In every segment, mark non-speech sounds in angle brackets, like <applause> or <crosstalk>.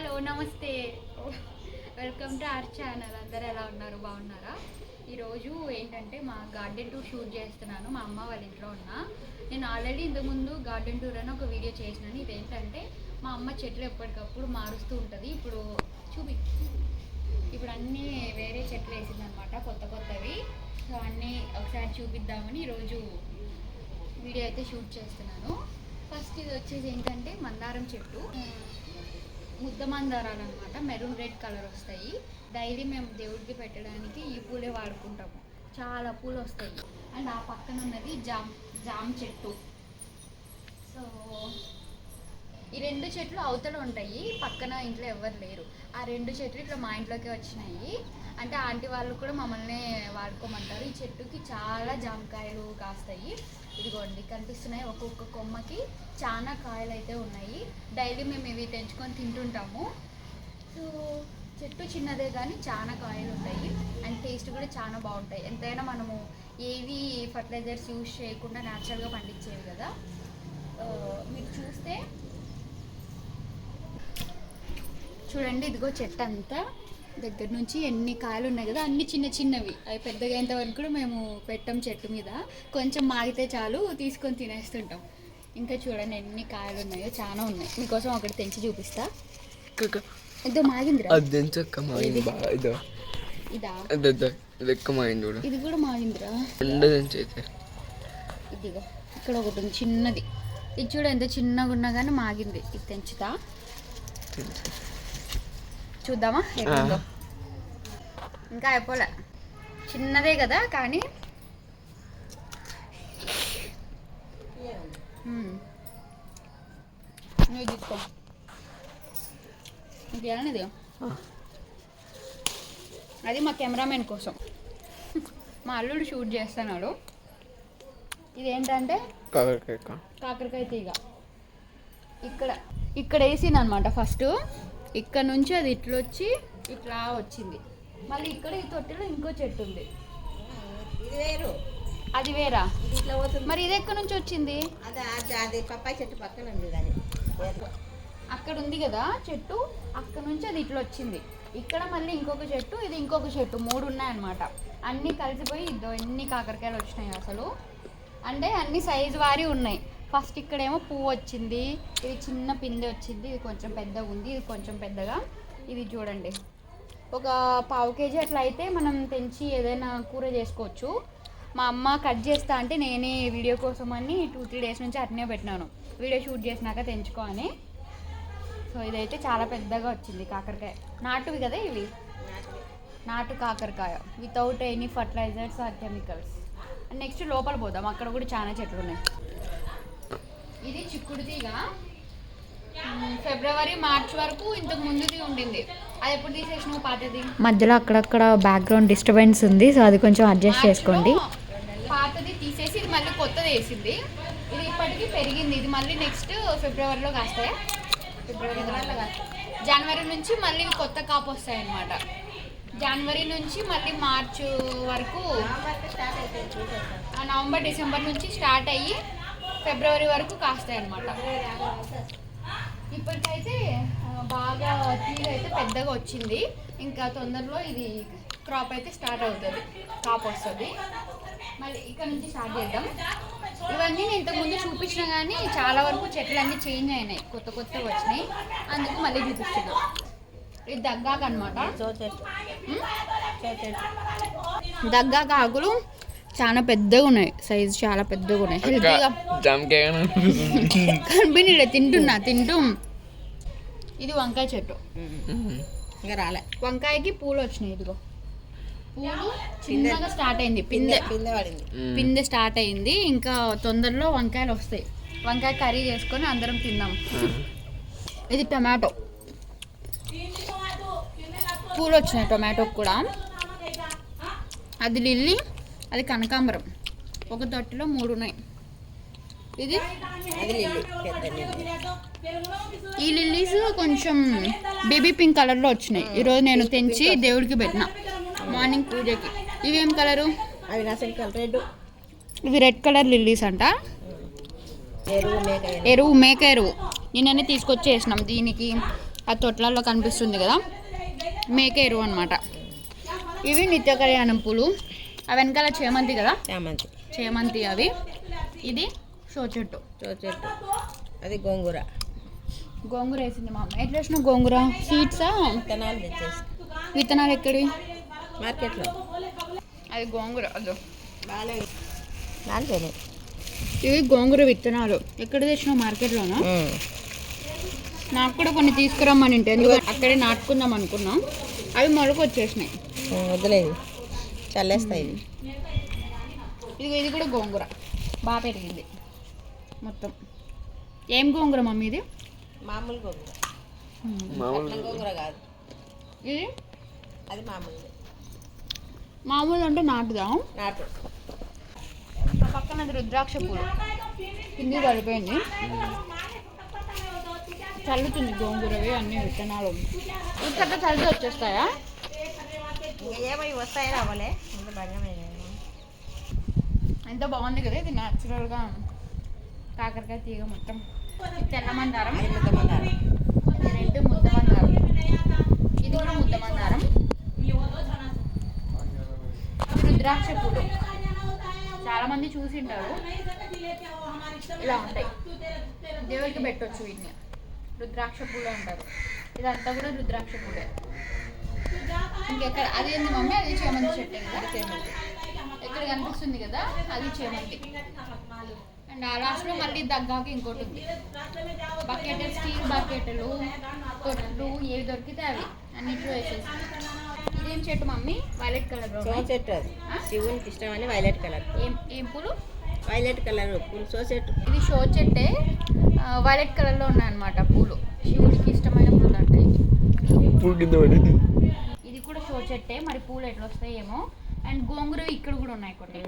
Hello నమస్తే. Welcome to our channel అందరు ఎలా ఉన్నారు? బాగున్నారా? ఈరోజు ఏంటంటే మా గార్డెన్ టూర్ షూట్ చేస్తున్నాను. మా అమ్మ వాళ్ళ ఇంట్లో ఉన్నా. నేను ఆల్రెడీ ఇంతకుముందు గార్డెన్ టూర్ అని ఒక వీడియో చేసినాను. ఇదేంటంటే మా అమ్మ చెట్లు ఎప్పటికప్పుడు మారుస్తూ ఉంటుంది. ఇప్పుడు చూపి. ఇప్పుడు అన్నీ వేరే చెట్లు వేసిందనమాట కొత్త కొత్తవి. సో అన్నీ ఒకసారి చూపిద్దామని ఈరోజు వీడియో అయితే షూట్ చేస్తున్నాను. ఫస్ట్ ఇది వచ్చేసి ఏంటంటే మందారం చెట్టు. ముద్ద మందారాలు అనమాట మెరూన్ రెడ్ కలర్ వస్తాయి. డైలీ మేము దేవుడికి పెట్టడానికి ఈ పూలే వాడుకుంటాము. చాలా పూలు వస్తాయి అండ్ ఆ పక్కన ఉన్నది జామ్ జామ్ చెట్టు. సో ఈ రెండు చెట్లు అవతల ఉంటాయి పక్కన ఇంట్లో ఎవరు లేరు. ఆ రెండు చెట్లు ఇట్లా మా ఇంట్లోకి వచ్చినాయి. అంటే ఆంటీ వాళ్ళు కూడా మమ్మల్ని వాడుకోమంటారు. ఈ చెట్టుకి చాలా జామకాయలు కాస్తాయి. ఇదిగోండి కనిపిస్తున్నాయి ఒక్కొక్క కొమ్మకి. చాలా కాయలు అయితే ఉన్నాయి. డైలీ మేము ఇవి తెంచుకొని తింటుంటాము. సో చెట్టు చిన్నదే కానీ చాలా కాయలు ఉంటాయి. అండ్ టేస్ట్ కూడా చాలా బాగుంటాయి. ఎంతైనా మనము ఏవి ఫర్టిలైజర్స్ యూజ్ చేయకుండా న్యాచురల్గా పండించేవి కదా. మీరు చూస్తే చూడండి ఇదిగో చెట్టు అంతా. దగ్గర నుంచి ఎన్ని కాయలు ఉన్నాయి కదా అన్ని చిన్న చిన్నవి. అవి పెద్దగా అయ్యేంత వరకు కూడా మేము పెట్టాం చెట్టు మీద. కొంచెం మాగితే చాలు తీసుకొని తినేస్తుంటాం. ఇంకా చూడండి ఎన్ని కాయలు ఉన్నాయో చాలా ఉన్నాయి. మీకోసం ఒకటి తెంచి చూపిస్తా. ఇదో బాగా ఇదో. కూడా మాగిందిరా. ఇదిగో ఇక్కడ ఒకటి ఉంది చిన్నది. ఇది చూడ ఎంత చిన్నగా ఉన్నా కానీ మాగింది. ఇది తెంచుతా. చూద్దామా? ఎట్లుందో ఇంకా అయిపోలే. చిన్నదే కదా కానీ. నువ్వు తీసుకో. అది మా కెమెరామెన్ కోసం. మా అల్లుడు షూట్ చేస్తున్నాడు. ఇదేంటంటే కాకరకాయ. కాకరకాయ తీగ. ఇక్కడ ఇక్కడ వేసింది అనమాట ఫస్ట్. ఇక్కడ నుంచి అది ఇట్లా వచ్చి ఇట్లా వచ్చింది. మళ్ళీ ఇక్కడ ఈ తొట్టిలో ఇంకో చెట్టు ఉంది. అది వేరా? మరి ఇది ఎక్కడి నుంచి వచ్చింది? అది అది అది పప్పాయి చెట్టు పక్కన ఉంది. అక్కడ ఉంది కదా చెట్టు అక్కడ నుంచి అది ఇట్లా వచ్చింది. ఇక్కడ మళ్ళీ ఇంకొక చెట్టు ఇది ఇంకొక చెట్టు మూడు ఉన్నాయన్నమాట. అన్నీ కలిసిపోయి ఇద్దో ఎన్ని కాకరకాయలు వచ్చినాయి అసలు. అంటే అన్ని సైజు వారి ఉన్నాయి. ఫస్ట్ ఇక్కడేమో పువ్వు వచ్చింది. ఇది చిన్న పిందె వచ్చింది. ఇది కొంచెం పెద్దగా ఉంది. ఇది కొంచెం పెద్దగా. ఇది చూడండి. ఒక పావు కేజీ అట్లా అయితే మనం తెంచి ఏదైనా కూర చేసుకోవచ్చు. మా అమ్మ కట్ చేస్తా అంటే నేనే వీడియో కోసం అని టూ త్రీ డేస్ నుంచి అట్నే పెట్టినాను. వీడియో షూట్ చేసినాక తెంచుకో అని. సో ఇదైతే చాలా పెద్దగా వచ్చింది కాకరకాయ. నాటువి కదా ఇవి? నాటు కాకరకాయ without any fertilisers or chemicals next లోపల పోదాం. అక్కడ కూడా చాలా చెట్లు ఉన్నాయి. ఇది చిక్కుడు తీగ ఫిబ్రవరి మార్చ్ వరకు ఇంతకు ముందుది ఉండింది. అది ఎప్పుడు తీసేసినావు పాతది? మధ్యలో అక్కడక్కడ బ్యాక్గ్రౌండ్ డిస్టర్బెన్స్ ఉంది సో అది కొంచెం అడ్జస్ట్ చేసుకోండి. పాతది తీసేసి ఇది మళ్ళీ కొత్తది వేసింది. ఇది ఇప్పటికి పెరిగింది. ఇది మళ్ళీ నెక్స్ట్ ఫిబ్రవరిలో కాస్తాయి? ఫిబ్రవరి జనవరి నుంచి మళ్ళీ కొత్త కాపు వస్తాయి అన్నమాట జనవరి నుంచి మళ్ళీ మార్చ్ వరకు నవంబర్ డిసెంబర్ నుంచి స్టార్ట్ అయ్యి ఫిబ్రవరి వరకు కాస్తాయి అన్నమాట ఇప్పటికైతే బాగా తీగ అయితే పెద్దగా వచ్చింది. ఇంకా తొందరలో ఇది క్రాప్ అయితే స్టార్ట్ అవుతుంది కాప్ వస్తుంది. మళ్ళీ ఇక్కడ నుంచి స్టార్ట్ చేద్దాం. ఇవన్నీ నేను ఇంతకుముందు చూపించిన కానీ చాలా వరకు చెట్లు అన్నీ చేంజ్ అయినాయి కొత్త కొత్తవి వచ్చినాయి. అందుకు మళ్ళీ చూపిస్తున్నాం. ఇది దగ్గాక అనమాట దగ్గాక ఆకులు. చాలా పెద్దగా ఉన్నాయి. సైజు చాలా పెద్దగా ఉన్నాయి. హెల్తీగా <laughs> తింటున్నా తింటూ. ఇది వంకాయ చెట్టు. ఇంకా రాలే. వంకాయకి పూలు వచ్చినాయి ఇదిగో. పూలు చిన్నగా స్టార్ట్ అయింది. పిందె పిందె. పడింది. పిందె స్టార్ట్ అయింది. ఇంకా తొందరలో వంకాయలు వస్తాయి. వంకాయ కర్రీ చేసుకొని అందరం తిందాం. ఇది టమాటో. పూలు వచ్చినాయి టొమాటోకి కూడా. అది లిల్లీ. అది కనకాంబరం. ఒక తొట్టిలో మూడు ఉన్నాయి. ఇది? ఈ లిల్లీస్ కొంచెం బేబీ పింక్ కలర్లో వచ్చినాయి. ఈరోజు నేను తెంచి దేవుడికి పెట్టిన. మార్నింగ్ పూజకి. ఇవి ఏం కలరు? అవి నసం కలర్ రెడ్. ఇవి రెడ్ కలర్ లిల్లీస్ అంట. ఎరువు మేక ఎరువు. మేక ఎరువు. నిన్ననే తీసుకొచ్చి వేసినాం దీనికి. ఆ తొట్లలో కనిపిస్తుంది కదా. మేక ఎరువు అనమాట ఇవి నిత్య కళ్యాణం పూలు. ఆ వెనకాల చేమంతి కదా? చామంతి. చేమంతి అవి ఇది షో చెట్టు. చో చెట్టు. అది గోంగూర. గోంగూర వేసింది మా అమ్మ. ఎట్లా వేసిన గోంగూర? సీడ్సా? విత్తనాలు తెచ్చేసి. విత్తనాలు ఎక్కడివి మార్కెట్లో. అది గోంగూర అదో. నాలుగేనే ఇవి గోంగూర విత్తనాలు. ఎక్కడ తెచ్చినావు? మార్కెట్లోనా? నాకు కూడా కొన్ని తీసుకురమ్మని ఎందుకంటే అక్కడే నాటుకుందాం అనుకున్నాం. అవి మొలక వచ్చేసినాయి వదిలేదు చల్లేస్తాయి ఇవి ఇది ఇది కూడా గోంగూర. బాగా పెరిగింది. మొత్తం. ఏం గోంగూర మమ్మీ ఇది? మామూలు గోంగూర. మామూలు గోంగూర కాదు. ఇది? అది మామూలు మామూలు అంటే నాటుదా? నాటు. పక్కన అది రుద్రాక్ష పూలు. కింది పడిపోయింది. చల్లుతుంది గోంగూరవి అన్ని విత్తనాలు. ఇక్కడ చల్లితే వచ్చేస్తాయా? ఇంకా ఏమో ఇవి వస్తాయి రావాలే ఇంత బంగమే ఎంత బాగుంది కదా ఇది న్యాచురల్గా కాకరకాయ తీగ మొత్తం. ఇది తెల్ల మందారం అది ముద్ద మందారం. ఇది రెడ్ ముద్ద మందారం. ఇది కూడా ముద్ద మందారం. ఇది రుద్రాక్ష పూలు. చాలా మంది చూసింటారు ఇలా ఉంటాయి. దేవుడికి పెట్టొచ్చు వీటిని. రుద్రాక్ష పూలు అంటారు. ఇదంతా కూడా రుద్రాక్ష పూలే. ఇంకెక్కడ అది ఏంది మమ్మీ? అది చేమంతి చెట్టు కదా. ఇక్కడ కనిపిస్తుంది కదా అది చేమంతి అండ్ ఆ లాస్ట్లో మళ్ళీ దగ్గాక ఇంకోటి ఉంది. బకెట్ స్టీల్ బకెట్లు తొట్లు ఏవి దొరికితే అవి అన్నిట్లో వేసేసి ఇదేం చెట్టు మమ్మీ? వైలెట్ కలర్ సో చెట్టు అది. శివునికి ఇష్టమని వైలెట్ కలర్. ఏం ఏం పూలు? వైలెట్ కలర్ పూలు సో చెట్టు. ఇది షో చెట్టే. వైలెట్ కలర్లో ఉన్నాయన్నమాట పూలు. శివుడికి ఇష్టమైన పూలు అంటే. పూలు కింద చెట్టే మరి పూలు ఎట్లా వస్తాయేమో అండ్ గోంగూర ఇక్కడ కూడా ఉన్నాయి కొన్ని.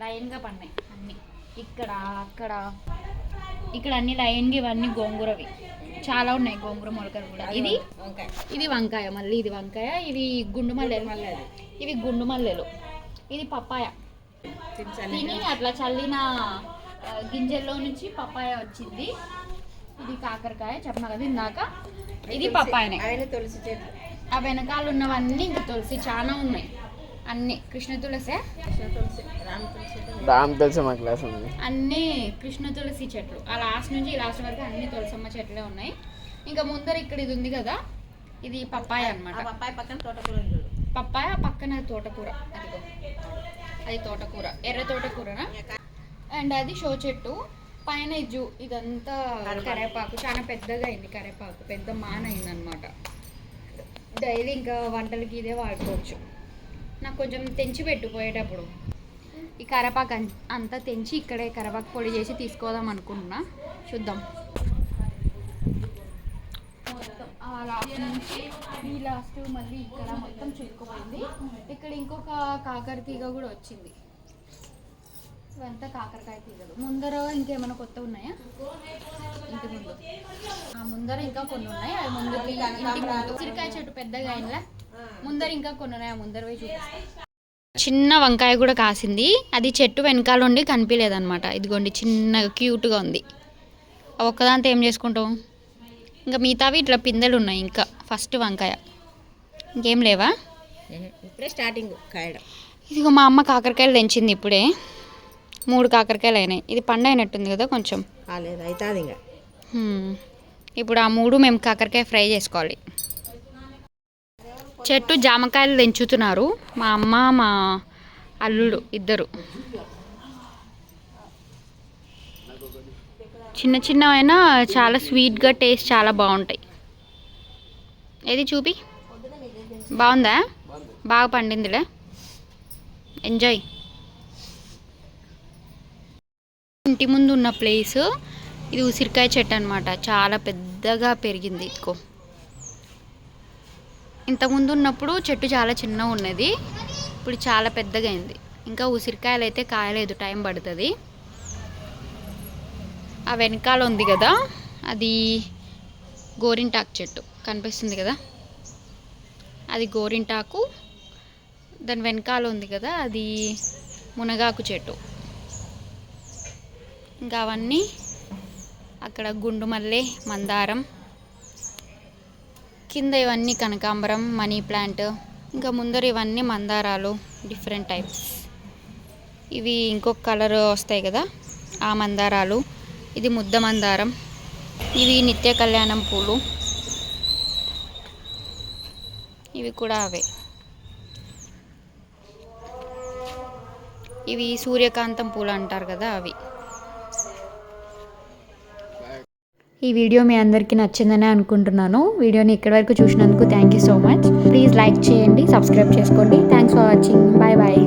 లైన్గా పడినాయి అన్ని. ఇక్కడ అక్కడ. ఇక్కడ అన్ని లైన్గా ఇవన్నీ గోంగూరవి. చాలా ఉన్నాయి గోంగూర మొలకలు కూడా. ఇది వంకాయ. ఇది వంకాయ మళ్ళీ ఇది వంకాయ ఇవి గుండు మల్లెలు. ఇవి గుండు మల్లెలు. ఇది పప్పాయ. తిని అట్లా చల్లిన గింజల్లో నుంచి పప్పాయ వచ్చింది. ఇది కాకరకాయ చెప్పిన కదా ఇందాక ఇది పప్పాయనే. తులసి చెట్టు ఆ వెనకాల ఉన్నవన్నీ ఇంకా తులసి చాలా ఉన్నాయి. అన్ని. కృష్ణ తులసే? రామ తులసి చెట్టు రామ్ తెలిసి మా క్లాస్ ఉంది. అన్ని కృష్ణ తులసి చెట్లు. ఆ లాస్ట్ నుంచి ఈ లాస్ట్ వరకు అన్ని తులసమ్మ చెట్లే ఉన్నాయి. ఇంకా ముందర ఇక్కడ ఇది ఉంది కదా? ఇది పప్పాయ ఆ అన్నమాట పప్పాయి పక్కన తోటకూర పప్పాయ పక్కన తోటకూర. అదిగో. అది తోటకూర. ఎర్ర తోటకూరనా? అండ్ అది షో చెట్టు. పైన ఇజ్జు ఇదంతా కరేపాకు. చాలా పెద్దగా అయింది కరేపాకు. పెద్ద మాన అయింది అనమాట డైలీ ఇంకా వంటలకి ఇదే వాడుకోవచ్చు. నాకు కొంచెం తెంచి పెట్టుకోయేటప్పుడు ఈ కరపాకు అంతా తెంచి ఇక్కడే కరపాకు పొడి చేసి తీసుకోదాం అనుకుంటున్నా. చూద్దాం. మొత్తం ఆ లాస్ట్ నుంచి ఈ లాస్ట్ మళ్ళీ ఇక్కడ మొత్తం చుట్టుకుపోయింది ఇక్కడ ఇంకొక కాకర తీగ కూడా వచ్చింది. ఇవంతా కాకరకాయ తీగలు. ముందర ఇంకేమైనా కొత్త ఉన్నాయా? ఇంటి ముందు. ఆ ముందర ఇంకా కొన్ని ఉన్నాయి. అవి ముందు ఉసిరికాయ చెట్టు పెద్దగా అయినలా ముందర ఇంకా కొన్ని ఉన్నాయి. ఆ ముందర పోయి చిన్న వంకాయ కూడా కాసింది. అది చెట్టు వెనకాల ఉండి కనిపించలేదన్నమాట. ఇదిగోండి చిన్నగా క్యూట్గా ఉంది. ఒక్కదాంతో ఏం చేసుకుంటాం? ఇంకా మిగతావి ఇట్లా పిందెలు ఉన్నాయి ఇంకా. ఫస్ట్ వంకాయ. ఇంకేం లేవా? ఇప్పుడే స్టార్టింగ్ కాయడం ఇదిగో మా అమ్మ కాకరకాయలు తెంచింది ఇప్పుడే. మూడు కాకరకాయలు అయినాయి. ఇది పండు అయినట్టుంది కదా కొంచెం. కాలేదు అవుతుంది ఇంకా. ఇప్పుడు ఆ మూడు మేము కాకరకాయ ఫ్రై చేసుకోవాలి. చెట్టు జామకాయలు తెంచుతున్నారు. మా అమ్మ మా అల్లుడు ఇద్దరు. చిన్న చిన్నవైనా చాలా స్వీట్గా టేస్ట్ చాలా బాగుంటాయి. ఏది చూపి? బాగుందా? బాగా పండిందిలే. ఎంజాయ్. ఇంటి ముందు ఉన్న ప్లేస్ ఇది ఉసిరికాయ చెట్టు అనమాట చాలా పెద్దగా పెరిగింది ఇదిగో. ఇంతకుముందు ఉన్నప్పుడు చెట్టు చాలా చిన్నగా ఉన్నది. ఇప్పుడు చాలా పెద్దగా అయింది. ఇంకా ఉసిరికాయలు అయితే కాయలేదు. టైం పడుతుంది. ఆ వెనకాల ఉంది కదా అది గోరింటాకు చెట్టు. కనిపిస్తుంది కదా? అది గోరింటాకు. దాని వెనకాల ఉంది కదా అది మునగాకు చెట్టు. ఇంకా అవన్నీ అక్కడ గుండు మల్లె మందారం కింద ఇవన్నీ కనకాంబరం మనీ ప్లాంట్ ఇంకా ముందర ఇవన్నీ మందారాలు డిఫరెంట్ టైప్స్. ఇవి ఇంకొక కలర్ వస్తాయి కదా ఆ మందారాలు. ఇది ముద్ద మందారం. ఇవి నిత్య కళ్యాణం పూలు. ఇవి కూడా అవే. ఇవి సూర్యకాంతం పూలు అంటారు కదా అవి. ఈ వీడియో మీ అందరికీ నచ్చిందని అనుకుంటున్నాను. వీడియోని ఇక్కడి వరకు చూసినందుకు thank you so much please like చేయండి సబ్స్క్రైబ్ చేసుకోండి. Thanks for watching bye bye